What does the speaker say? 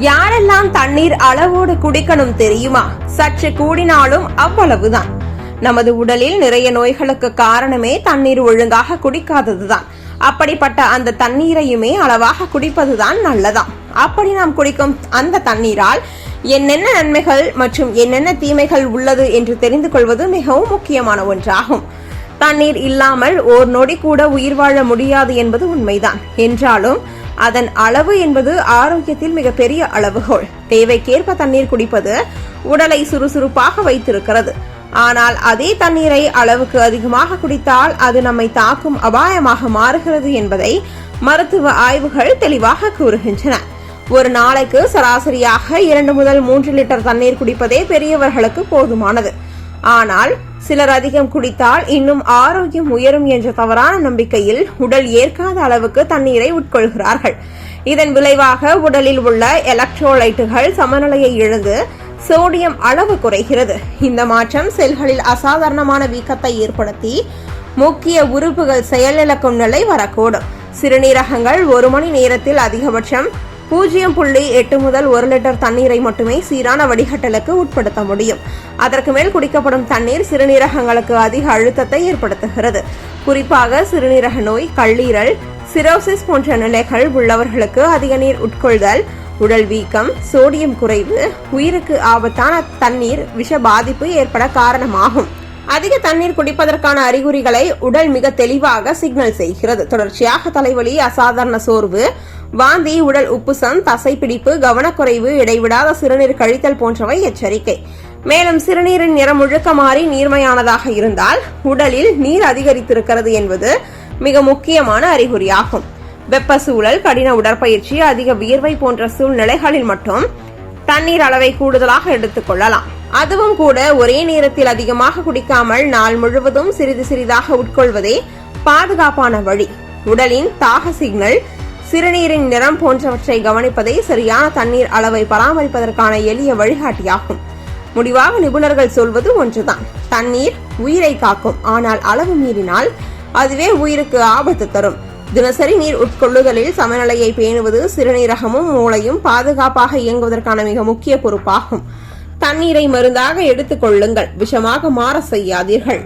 யாரெல்லாம் தண்ணீர் அளவோடு குடிக்கணும் தெரியுமா? சற்று கூடினாலும் அவ்வளவுதான். நமது உடலில் நிறைய நோய்களுக்கு காரணமே தண்ணீர் ஒழுங்காக குடிக்காததுதான். அப்படிப்பட்ட அந்த தண்ணீரையுமே அளவாக குடிப்பதுதான் நல்லதாம். அப்படி நாம் குடிக்கும் அந்த தண்ணீரால் என்னென்ன நன்மைகள் மற்றும் என்னென்ன தீமைகள் உள்ளது என்று தெரிந்து கொள்வது மிகவும் முக்கியமான ஒன்றாகும். தண்ணீர் இல்லாமல் ஓர் நொடி கூட உயிர் வாழ முடியாது என்பது உண்மைதான். என்றாலும் அதன் அளவு என்பது ஆரோக்கியத்தில் மிகப்பெரிய அளவுகோல் தேவைக்கேற்ப தண்ணீர் குடிப்பது உடலை சுறுசுறுப்பாக வைத்திருக்கிறது. ஆனால் அதே தண்ணீரை அளவுக்கு அதிகமாக குடித்தால் அது நம்மை தாக்கும் அபாயமாக மாறுகிறது என்பதை மருத்துவ ஆய்வுகள் தெளிவாக கூறுகின்றன. ஒரு நாளைக்கு சராசரியாக இரண்டு முதல் மூன்று லிட்டர் தண்ணீர் குடிப்பதே பெரியவர்களுக்கு போதுமானது. ஆனால் சிலர் அதிகம் குடித்தால் இன்னும் ஆரோக்கியம் உயரும் என்ற தவறான நம்பிக்கையில் உடல் ஏற்காத அளவுக்கு தண்ணீரை உட்கொள்கிறார்கள். இதன் விளைவாக உடலில் உள்ள எலக்ட்ரோலைட்டுகள் சமநிலையை இழந்து சோடியம் அளவு குறைகிறது. இந்த மாற்றம் செல்களில் அசாதாரணமான வீக்கத்தை ஏற்படுத்தி முக்கிய உறுப்புகள் செயலிழக்கும் நிலை வரக்கூடும். சிறுநீரகங்கள் ஒரு மணி நேரத்தில் அதிகபட்சம் பூஜ்ஜியம் புள்ளி எட்டு முதல் ஒரு லிட்டர் தண்ணீரை மட்டுமே சீரான வடிகட்டலுக்கு உட்படுத்த முடியும். அதற்கு மேல் குடிக்கப்படும் தண்ணீர் சிறுநீரகங்களுக்கு அதிக அழுத்தத்தை ஏற்படுத்துகிறது. குறிப்பாக சிறுநீரக நோய் கல்லீரல் சிரோசிஸ் போன்ற நிலைகள் உள்ளவர்களுக்கு அதிக நீர் உட்கொள்தல் உடல் வீக்கம் சோடியம் குறைவு உயிருக்கு ஆபத்தான தண்ணீர் விஷ பாதிப்பு ஏற்பட காரணமாகும். அதிக தண்ணீர் குடிப்பதற்கான அறிகுறிகளை உடல் மிக தெளிவாக சிக்னல் செய்கிறது. தொடர்ச்சியாக தலைவலி அசாதாரண சோர்வு வாந்தி உடல் உப்புசம் தசைப்பிடிப்பு கவனக்குறைவு இடைவிடாத சிறுநீர் கழித்தல் போன்றவை எச்சரிக்கை. மேலும் சிறுநீரின் நிறம் முழுக்க மாறி நீர்மையானதாக இருந்தால் உடலில் நீர் அதிகரித்திருக்கிறது என்பது மிக முக்கியமான அறிகுறியாகும். வெப்ப சூழல் கடின உடற்பயிற்சி அதிக வியர்வை போன்ற சூழ்நிலைகளில் மட்டும் தண்ணீர் அளவை கூடுதலாக எடுத்துக்கொள்ளலாம் அதுவும் கூட ஒரே நேரத்தில் அதிகமாக குடிக்காமல் நாள் முழுவதும் சிறிது சிறிதாக உட்கொள்வதே பாதுகாப்பான வழி. உடலின் தாக சிக்னல் சிறுநீரின் நிறம் போன்றவற்றை கவனிப்பதே சரியான தண்ணீர் அளவை பராமரிப்பதற்கான எளிய வழிகாட்டியாகும். முடிவாக நிபுணர்கள் சொல்வது ஒன்றுதான். தண்ணீர் உயிரை காக்கும். ஆனால் அளவு மீறினால் அதுவே உயிருக்கு ஆபத்து தரும். தினசரி நீர் உட்கொள்ளுதலில் சமநிலையை பேணுவது சிறுநீரகமும் மூளையும் பாதுகாப்பாக இயங்குவதற்கான மிக முக்கிய பொறுப்பாகும். தண்ணீரை மருந்தாக எடுத்துக் கொள்ளுங்கள் விஷமாக மாற செய்யாதீர்கள்.